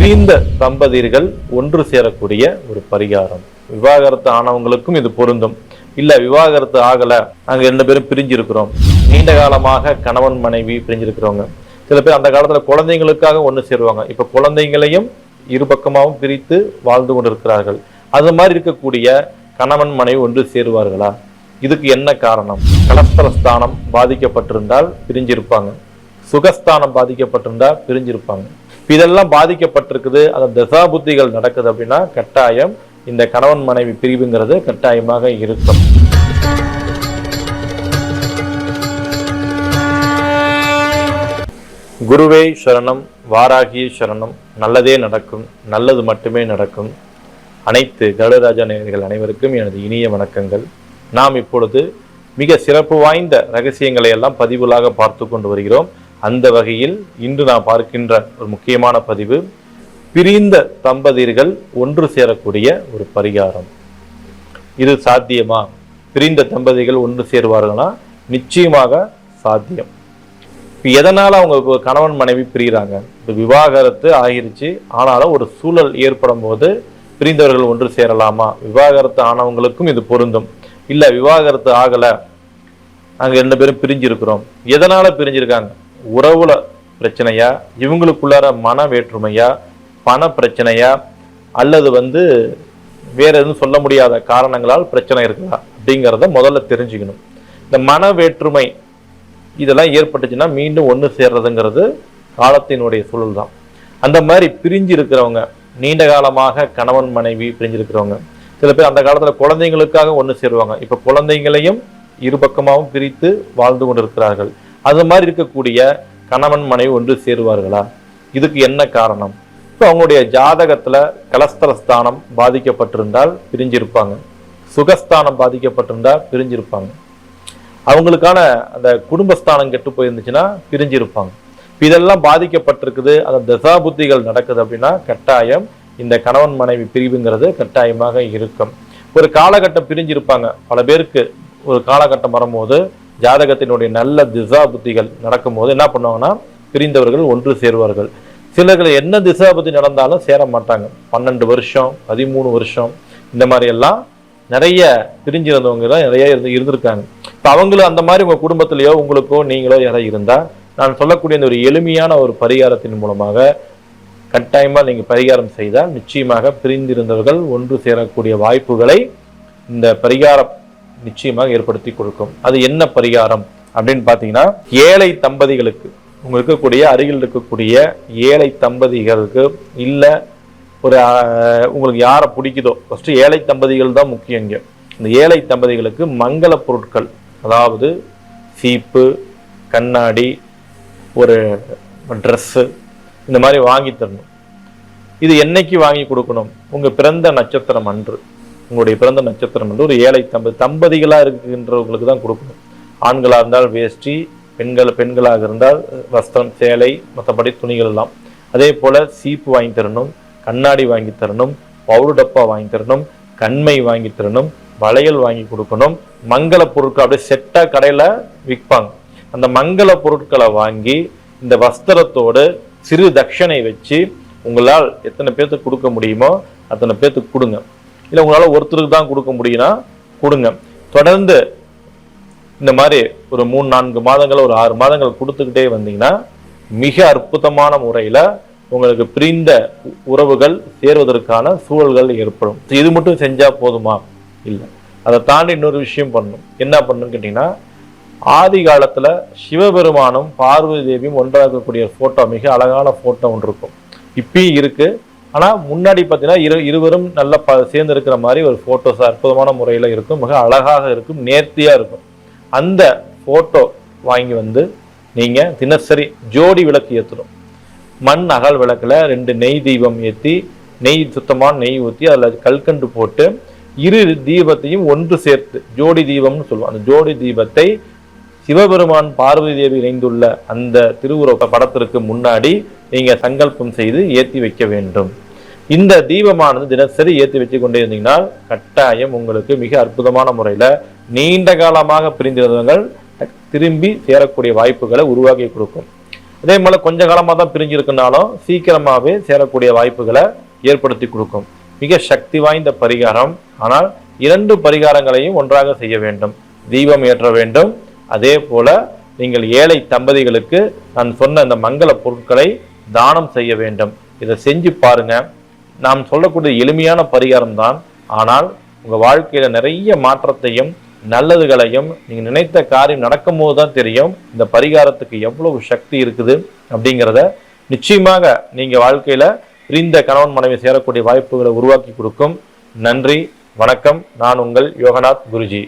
பிரிந்த தம்பதியர்கள் ஒன்று சேரக்கூடிய ஒரு பரிகாரம். விவாகரத்து ஆனவங்களுக்கும் இது பொருந்தும். இல்ல விவாகரத்து ஆகல. நாங்க ரெண்டு பேரும் பிரிஞ்சிருக்கிறோம். நீண்ட காலமாக கணவன் மனைவி பிரிஞ்சிருக்கிறவங்க. சில பேர் அந்த காலத்துல குழந்தைங்களுக்காக ஒன்று சேருவாங்க. இப்ப குழந்தைங்களையும் இரு பக்கமாகவும் பிரித்து வாழ்ந்து கொண்டிருக்கிறார்கள். அது மாதிரி இருக்கக்கூடிய கணவன் மனைவி ஒன்று சேருவார்களா? இதுக்கு என்ன காரணம்? கலஸ்தரஸ்தானம் பாதிக்கப்பட்டிருந்தால் பிரிஞ்சிருப்பாங்க. சுகஸ்தானம் பாதிக்கப்பட்டிருந்தால் பிரிஞ்சிருப்பாங்க. இதெல்லாம் பாதிக்கப்பட்டிருக்குது. அந்த தசாபுத்திகள் நடக்குது அப்படின்னா கட்டாயம் இந்த கணவன் மனைவி பிரிவுங்கிறது கட்டாயமாக இருக்கும். குருவே சரணம் வாராகிய சரணம். நல்லதே நடக்கும் நல்லது மட்டுமே நடக்கும். அனைத்து கருடராஜா நேயர்கள் அனைவருக்கும் எனது இனிய வணக்கங்கள். நாம் இப்பொழுது மிக சிறப்பு வாய்ந்த ரகசியங்களை எல்லாம் பதிவுகளாக பார்த்து கொண்டு வருகிறோம். அந்த வகையில் இன்று நான் பார்க்கின்ற ஒரு முக்கியமான பதிவு பிரிந்த தம்பதியர்கள் ஒன்று சேரக்கூடிய ஒரு பரிகாரம். இது சாத்தியமா? பிரிந்த தம்பதிகள் ஒன்று சேருவார்கள்னா நிச்சயமாக சாத்தியம். இப்போ எதனால் அவங்க கணவன் மனைவி பிரிகிறாங்க? இப்போ விவாகரத்து ஆகிருச்சு. ஆனாலும் ஒரு சூழல் ஏற்படும் போது பிரிந்தவர்கள் ஒன்று சேரலாமா? விவாகரத்து ஆனவங்களுக்கும் இது பொருந்தும். இல்லை விவாகரத்து ஆகலை. நாங்கள் ரெண்டு பேரும் பிரிஞ்சிருக்கிறோம். எதனால் பிரிஞ்சிருக்காங்க? உறவுல பிரச்சனையா இவங்களுக்குள்ளார மன வேற்றுமையா பண பிரச்சனையா அல்லது வந்து வேற எதுவும் சொல்ல முடியாத காரணங்களால் பிரச்சனை இருக்குதா அப்படிங்கிறத முதல்ல தெரிஞ்சுக்கணும். இந்த மன வேற்றுமை இதெல்லாம் ஏற்பட்டுச்சுன்னா மீண்டும் ஒன்று சேர்றதுங்கிறது காலத்தினுடைய சூழல் தான் அந்த மாதிரி பிரிஞ்சு இருக்கிறவங்க நீண்ட காலமாக கணவன் மனைவி பிரிஞ்சிருக்கிறவங்க சில பேர் அந்த காலத்தில் குழந்தைங்களுக்காக ஒன்று சேருவாங்க. இப்போ குழந்தைங்களையும் இரு பக்கமாகவும் பிரித்து வாழ்ந்து கொண்டிருக்கிறார்கள். அது மாதிரி இருக்கக்கூடிய கணவன் மனைவி ஒன்று சேருவார்களா? இதுக்கு என்ன காரணம்? இப்போ அவங்களுடைய ஜாதகத்தில் கலஸ்தரஸ்தானம் பாதிக்கப்பட்டிருந்தால் பிரிஞ்சிருப்பாங்க. சுகஸ்தானம் பாதிக்கப்பட்டிருந்தால் பிரிஞ்சிருப்பாங்க. அவங்களுக்கான அந்த குடும்பஸ்தானம் கெட்டு போயிருந்துச்சுன்னா பிரிஞ்சிருப்பாங்க. இப்ப இதெல்லாம் பாதிக்கப்பட்டிருக்குது அந்த தசாபுத்திகள் நடக்குது அப்படின்னா கட்டாயம் இந்த கணவன் மனைவி பிரிவுங்கிறது கட்டாயமாக இருக்கும். ஒரு காலகட்டம் பிரிஞ்சிருப்பாங்க. பல பேருக்கு ஒரு காலகட்டம் வரும்போது ஜாதகத்தினுடைய நல்ல திசா புத்திகள் நடக்கும்போது என்ன பண்ணுவாங்கன்னா பிரிந்தவர்கள் ஒன்று சேருவார்கள். சிலர்கள் என்ன திசா புத்தி நடந்தாலும் சேர மாட்டாங்க. பன்னெண்டு வருஷம் பதிமூணு வருஷம் இந்த மாதிரி எல்லாம் நிறைய பிரிஞ்சிருந்தவங்க தான் நிறைய இருந்து இருந்திருக்காங்க. இப்போ அவங்களும் அந்த மாதிரி உங்கள் குடும்பத்திலேயோ உங்களுக்கோ நீங்களோ யாராவது இருந்தால் நான் சொல்லக்கூடிய இந்த ஒரு எளிமையான ஒரு பரிகாரத்தின் மூலமாக கட்டாயமாக நீங்கள் பரிகாரம் செய்தால் நிச்சயமாக பிரிந்திருந்தவர்கள் ஒன்று சேரக்கூடிய வாய்ப்புகளை இந்த பரிகாரம் நிச்சயமாக ஏற்படுத்தி கொடுக்கும். அது என்ன பரிகாரம் அப்படின்னு பார்த்தீங்கன்னா ஏழை தம்பதிகளுக்கு உங்களுக்கு இருக்கக்கூடிய அருகில் இருக்கக்கூடிய ஏழை தம்பதிகளுக்கு இல்லை ஒரு உங்களுக்கு யாரை பிடிக்குதோ ஃபஸ்ட்டு ஏழை தம்பதிகள் தான் முக்கியம் இங்கே. இந்த ஏழை தம்பதிகளுக்கு மங்கள பொருட்கள் அதாவது சீப்பு கண்ணாடி ஒரு ட்ரெஸ்ஸு இந்த மாதிரி வாங்கி தரணும். இது என்னைக்கு வாங்கி கொடுக்கணும்? உங்கள் பிறந்த நட்சத்திரம் அன்று. உங்களுடைய பிறந்த நட்சத்திரம் வந்து ஒரு ஏழை தம்பதி தம்பதிகளாக இருக்கின்றவங்களுக்கு தான் கொடுக்கணும். ஆண்களாக இருந்தால் வேஷ்டி பெண்கள் பெண்களாக இருந்தால் வஸ்திரம் சேலை மற்றபடி துணிகள் எல்லாம். அதே போல் சீப்பு வாங்கி தரணும் கண்ணாடி வாங்கி தரணும் பவுடர் டப்பா வாங்கி தரணும் கண்மை வாங்கி தரணும் வளையல் வாங்கி கொடுக்கணும். மங்கள பொருட்கள் அப்படியே செட்டாக கடையில் விற்பாங்க. அந்த மங்கள பொருட்களை வாங்கி இந்த வஸ்திரத்தோடு சிறு தட்சணை வச்சு உங்களால் எத்தனை பேர்த்துக்கு கொடுக்க முடியுமோ அத்தனை பேர்த்துக்கு கொடுங்க. இல்லை உங்களால் ஒருத்தருக்கு தான் கொடுக்க முடியும்னா கொடுங்க. தொடர்ந்து இந்த மாதிரி ஒரு மூணு நான்கு மாதங்கள் ஒரு ஆறு மாதங்கள் கொடுத்துக்கிட்டே வந்தீங்கன்னா மிக அற்புதமான முறையில் உங்களுக்கு பிரிந்த உ- உறவுகள் சேருவதற்கான சூழல்கள் ஏற்படும். இது மட்டும் செஞ்சால் போதுமா? இல்லை. அதை தாண்டி இன்னொரு விஷயம் பண்ணணும். என்ன பண்ணணும்னு கேட்டிங்கன்னா ஆதி காலத்தில் சிவபெருமானும் பார்வதி தேவியும் ஒன்றாக இருக்கக்கூடிய ஃபோட்டோ மிக அழகான ஃபோட்டோ ஒன்று இருக்கும். இப்பயும் இருக்குது ஆனால் முன்னாடி பார்த்தீங்கன்னா இரு இருவரும் நல்லா ப சேர்ந்து இருக்கிற மாதிரி ஒரு ஃபோட்டோஸ் அற்புதமான முறையில் இருக்கும். மிக அழகாக இருக்கும். நேர்த்தியாக இருக்கும். அந்த ஃபோட்டோ வாங்கி வந்து நீங்கள் தினசரி ஜோடி விளக்கு ஏற்றணும் மண் அகல் விளக்கில் ரெண்டு நெய் தீபம் ஏற்றி நெய் சுத்தமான நெய் ஊற்றி அதில் கல்கண்டு போட்டு இரு தீபத்தையும் ஒன்று சேர்த்து ஜோடி தீபம்னு சொல்லுவோம். அந்த ஜோடி தீபத்தை சிவபெருமான் பார்வதி தேவி இணைந்துள்ள அந்த திருவுருவ படத்திற்கு முன்னாடி நீங்கள் சங்கல்பம் செய்து ஏற்றி வைக்க வேண்டும். இந்த தீபமானது தினசரி ஏற்றி வச்சு கொண்டே இருந்தீங்கன்னா கட்டாயம் உங்களுக்கு மிக அற்புதமான முறையில் நீண்ட காலமாக பிரிந்திருந்தவர்கள் திரும்பி சேரக்கூடிய வாய்ப்புகளை உருவாக்கி கொடுக்கும். அதே போல கொஞ்ச காலமாக தான் பிரிஞ்சிருக்குனாலும் சீக்கிரமாகவே சேரக்கூடிய வாய்ப்புகளை ஏற்படுத்தி கொடுக்கும். மிக சக்தி வாய்ந்த பரிகாரம். ஆனால் இரண்டு பரிகாரங்களையும் ஒன்றாக செய்ய வேண்டும். தீபம் ஏற்ற வேண்டும். அதே போல நீங்கள் ஏழை தம்பதிகளுக்கு நான் சொன்ன அந்த மங்கள பொருட்களை தானம் செய்ய வேண்டும். இதை செஞ்சு பாருங்க. நாம் சொல்லக்கூடிய எளிமையான பரிகாரம் தான். ஆனால் உங்க வாழ்க்கையில நிறைய மாற்றத்தையும் நல்லதுகளையும் நீங்க நினைத்த காரியம் நடக்கும்போது தான் தெரியும். இந்த பரிகாரத்துக்கு எவ்வளவு சக்தி இருக்குது அப்படிங்கிறத நிச்சயமாக நீங்க வாழ்க்கையில பிரிந்த கணவன் மனைவி சேரக்கூடிய வாய்ப்புகளை உருவாக்கி கொடுக்கும். நன்றி வணக்கம். நான் உங்கள் யோகநாத் குருஜி.